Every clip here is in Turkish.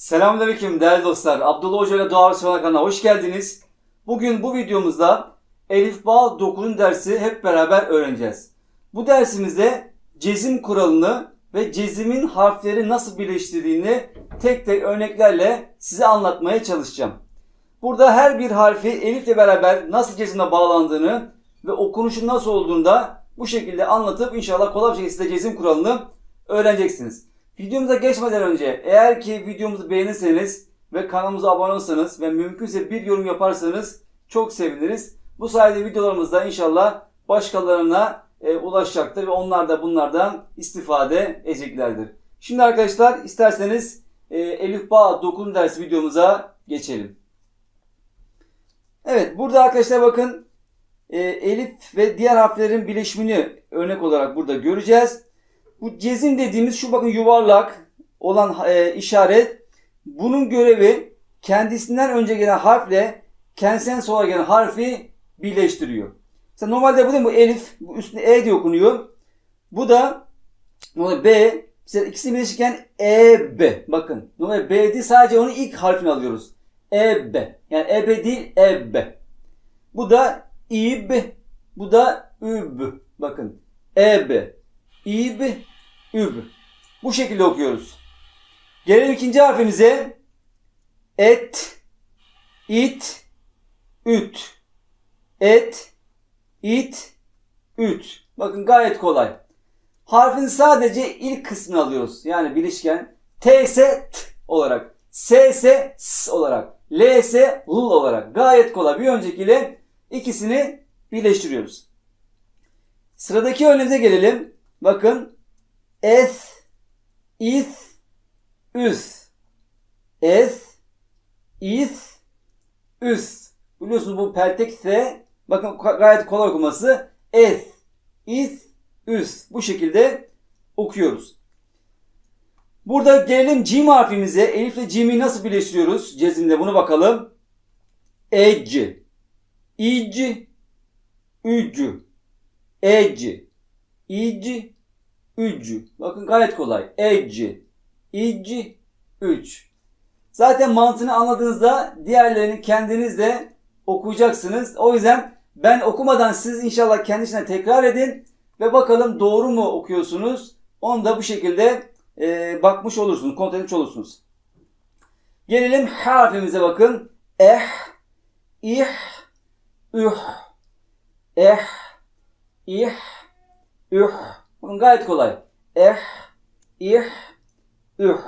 Selamünaleyküm değerli dostlar. Abdullah Hoca ile Doğa Arasıvan kanalına hoş geldiniz. Bugün bu videomuzda Elif Bağ Dokunun dersi hep beraber öğreneceğiz. Bu dersimizde cezim kuralını ve cezimin harfleri nasıl birleştirdiğini tek tek örneklerle size anlatmaya çalışacağım. Burada her bir harfi Elif'le beraber nasıl cezimle bağlandığını ve okunuşun nasıl olduğunu da bu şekilde anlatıp inşallah kolay bir şekilde cezim kuralını öğreneceksiniz. Videomuza geçmeden önce eğer ki videomuzu beğenirseniz ve kanalımıza abone olursanız ve mümkünse bir yorum yaparsanız çok seviniriz. Bu sayede videolarımız da inşallah başkalarına e, ulaşacaktır ve onlar da bunlardan istifade edeceklerdir. Şimdi arkadaşlar isterseniz e, Elif Bağ 9 ders videomuza geçelim. Evet burada arkadaşlar bakın e, Elif ve diğer harflerin birleşimini örnek olarak burada göreceğiz. Bu cezim dediğimiz şu bakın yuvarlak olan e, işaret bunun görevi kendisinden önce gelen harfle kendisinden sonra gelen harfi birleştiriyor. Mesela normalde bu değil mi? Bu elif, bu üstüne e diye okunuyor. Bu da b. Mesela ikisi birleşirken e b. Bakın normalde b değil sadece onun ilk harfini alıyoruz. E b. Yani e b değil e b. Bu da ib. Bu da üb. Bakın e b. İb, üb. Bu şekilde okuyoruz. Gelelim ikinci harfimize. Et, it, üt. Et, it, üt. Bakın gayet kolay. Harfin sadece ilk kısmını alıyoruz. Yani bilişken. T ise t olarak. S ise s olarak. L ise l olarak. Gayet kolay. Bir öncekiyle ikisini birleştiriyoruz. Sıradaki örneğimize gelelim. Bakın es, is, üs. Es, is, üs. Biliyorsunuz bu peltek ise bakın gayet kolay okuması. Es, is, üs. Bu şekilde okuyoruz. Burada gelelim cim harfimize. Elif ile cimi nasıl birleştiriyoruz? Cezimde bunu bakalım. Ec, ic, ücü, ec, ic, ücü. Bakın gayet kolay. Ec, ic, üç. Zaten mantığını anladığınızda diğerlerini kendiniz de okuyacaksınız. O yüzden ben okumadan siz inşallah kendisine tekrar edin ve bakalım doğru mu okuyorsunuz. Onu da bu şekilde e, bakmış olursunuz, kontrol etmiş olursunuz. Gelelim harfimize bakın. Eh, ih, üh. Eh, ih, üh. Bakın gayet kolay. Eh, ih, üh.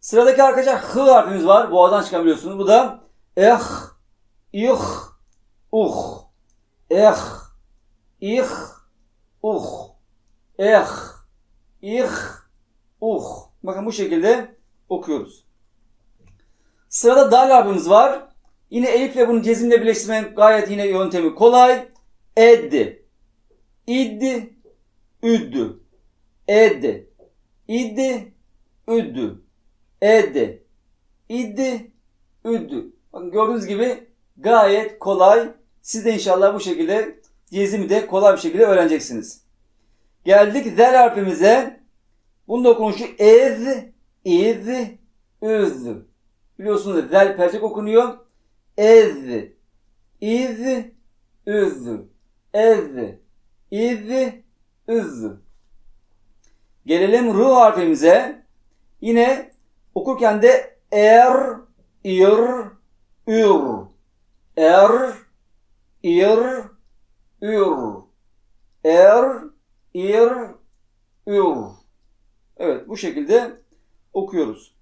Sıradaki arkadaşlar hı harfimiz var. Boğazdan çıkan biliyorsunuz. Bu da eh, ih, uh. Eh, ih, uh. Eh, ih, uh. Bakın bu şekilde okuyoruz. Sırada dal harfimiz var. Yine elifle bunu cezimle birleştirmenin gayet yine yöntemi kolay. Ed, id, üd, ed, id, üd, ed, id, üd. Bakın gördüğünüz gibi gayet kolay. Siz de inşallah bu şekilde cezimi de kolay bir şekilde öğreneceksiniz. Geldik zel harfimize. Bunun okunuşu ez, iz, üz. Biliyorsunuz zel perçek okunuyor. Ez, iz, üz. Ez, iz, üz. Gelelim ru harfimize. Yine okurken de er, ir, ür. Er, ir, ür. Er, ir, ür. Evet bu şekilde okuyoruz.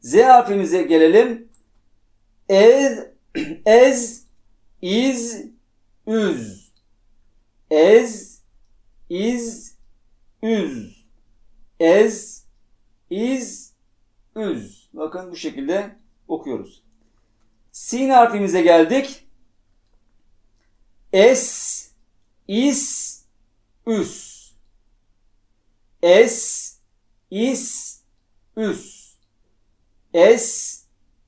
Z harfimize gelelim. Ez, ez, iz, üz. Ez, iz, üz. Ez, iz, üz. Bakın bu şekilde okuyoruz. Sin harfimize geldik. Es, is, üs. Es, is, üs. Es,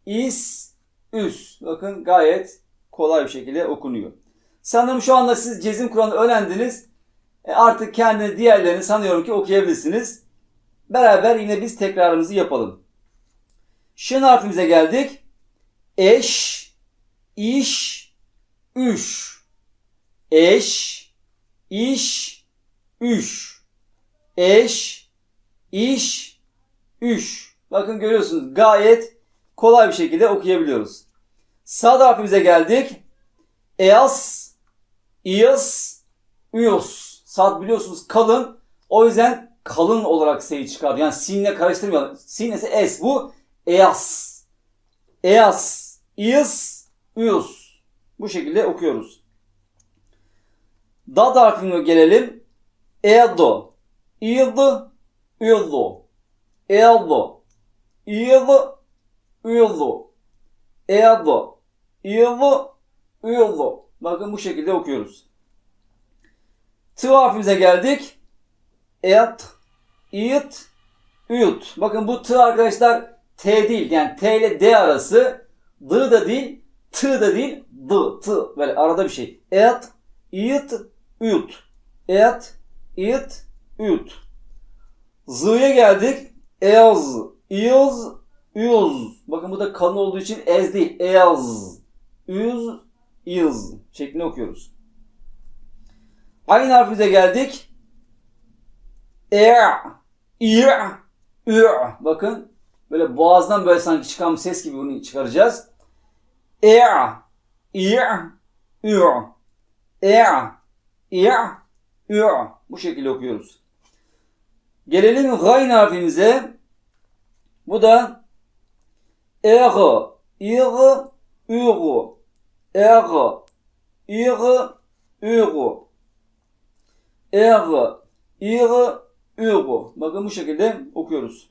is, üs. Bakın gayet kolay bir şekilde okunuyor. Sanırım şu anda siz cezim kuralını öğrendiniz. E artık kendi diğerlerini sanıyorum ki okuyabilirsiniz. Beraber yine biz tekrarımızı yapalım. Şın harfimize geldik. Eş, iş, üş. Eş, iş, üş. Eş, iş, üş. Bakın görüyorsunuz gayet kolay bir şekilde okuyabiliyoruz. Sad harfimize geldik. Eas, İyas, Üyos. Sad biliyorsunuz kalın. O yüzden kalın olarak S'yi çıkar. Yani sinle karıştırmayalım. Sin ise S. Bu Eas. Eas, İyas, Üyos. Bu şekilde okuyoruz. Dad harfine gelelim. Edo, İydı, Üydo. Edo, İydı, Üydo. Edo, İydı, Üydo. Bakın bu şekilde okuyoruz. T geldik. Et, it, üyut. Bakın bu T arkadaşlar T değil. Yani T ile D arası. D da değil, T da değil, D, T. Böyle arada bir şey. Et, it, üyut. Et, it, üyut. Z'ya geldik. Eaz, İyaz, üyuz. Bakın bu da kalın olduğu için ez değil. Eaz, üyüz, İyız şeklinde okuyoruz. Aynı harfimize geldik. E, İ, Ü. Bakın böyle boğazdan böyle sanki çıkan bir ses gibi bunu çıkaracağız. E, İ, Ü. E, İ, Ü. Bu şekilde okuyoruz. Gelelim gayn harfimize. Bu da E, İ, Ü. Er, ir, euro. Er, ir, euro. Bakın bu şekilde okuyoruz.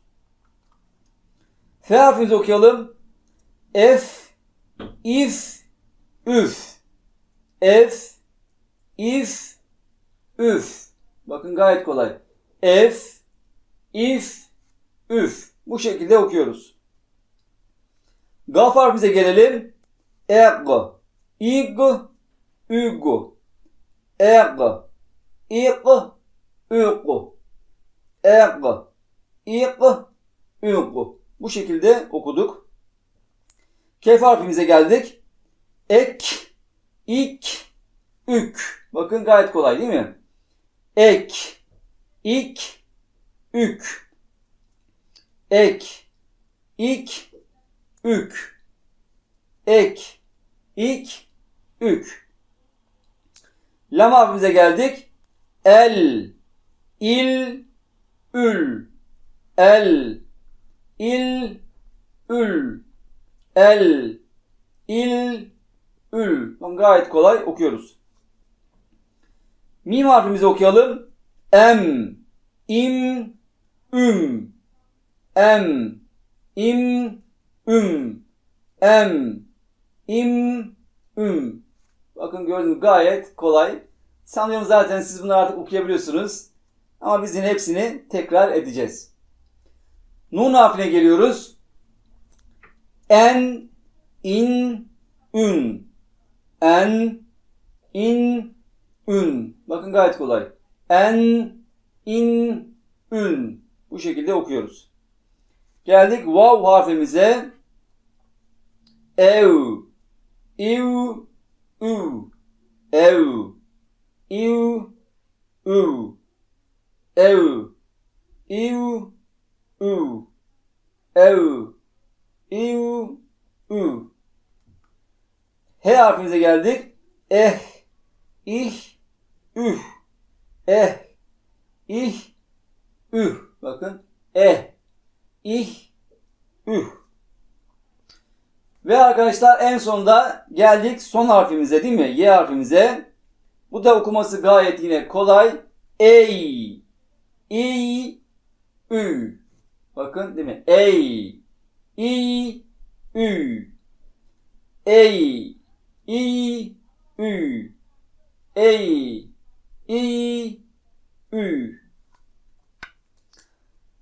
F harfimizi okuyalım. F, if, üf. F, if, üf. Bakın gayet kolay. F, if, üf. Bu şekilde okuyoruz. Gaf harfimize gelelim. Eg, ig, üg. Eg, ig, üg. Eg, ig, üg. Bu şekilde okuduk. Kef harfimize geldik. Ek, ik, ük. Bakın gayet kolay değil mi? Ek, ik, ük. Ek, ik, ük. Ek, ik, ük. Lam harfimize geldik. El, il, ül. El, il, ül. El, il, ül. Bakın Gayet kolay okuyoruz. Mim harfimizi okuyalım. Em, im, üm. Em, im, üm. Em, im, üm. Bakın gördüğünüz gayet kolay. Sanıyorum zaten siz bunları artık okuyabiliyorsunuz. Ama biz yine hepsini tekrar edeceğiz. Nun harfine geliyoruz. En, in, ün. En, in, ün. Bakın gayet kolay. En, in, ün. Bu şekilde okuyoruz. Geldik vav harfimize. Ev, iv, ü, ev, iv, ü, ev, iv, ü, ev, iv, ü. H harfimize geldik. Eh, ih, üh, eh, ih, üh. Bakın. Eh, ih, üh. Ve arkadaşlar en sonda geldik son harfimize değil mi? Y harfimize. Bu da okuması gayet yine kolay. Ey, i, ü. Bakın değil mi? Ey, i, ü. Ey, i, ü. Ey, i, ü.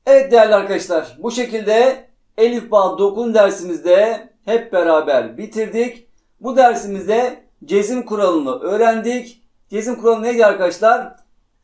Evet değerli arkadaşlar bu şekilde Elif Bağ Dokun dersimizde hep beraber bitirdik. Bu dersimizde cezim kuralını öğrendik. Cezim kuralı neydi arkadaşlar?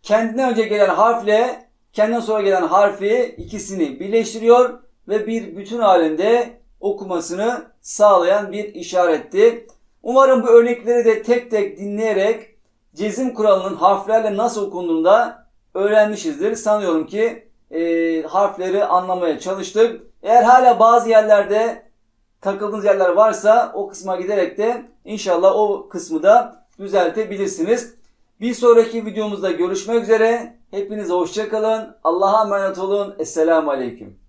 Kendinden önce gelen harfle kendinden sonra gelen harfi ikisini birleştiriyor ve bir bütün halinde okumasını sağlayan bir işaretti. Umarım bu örnekleri de tek tek dinleyerek cezim kuralının harflerle nasıl okunduğunu da öğrenmişizdir. Sanıyorum ki e, harfleri anlamaya çalıştık. Eğer hala bazı yerlerde takıldığınız yerler varsa o kısma giderek de inşallah o kısmı da düzeltebilirsiniz. Bir sonraki videomuzda görüşmek üzere. Hepinize hoşçakalın. Allah'a emanet olun. Esselamu Aleyküm.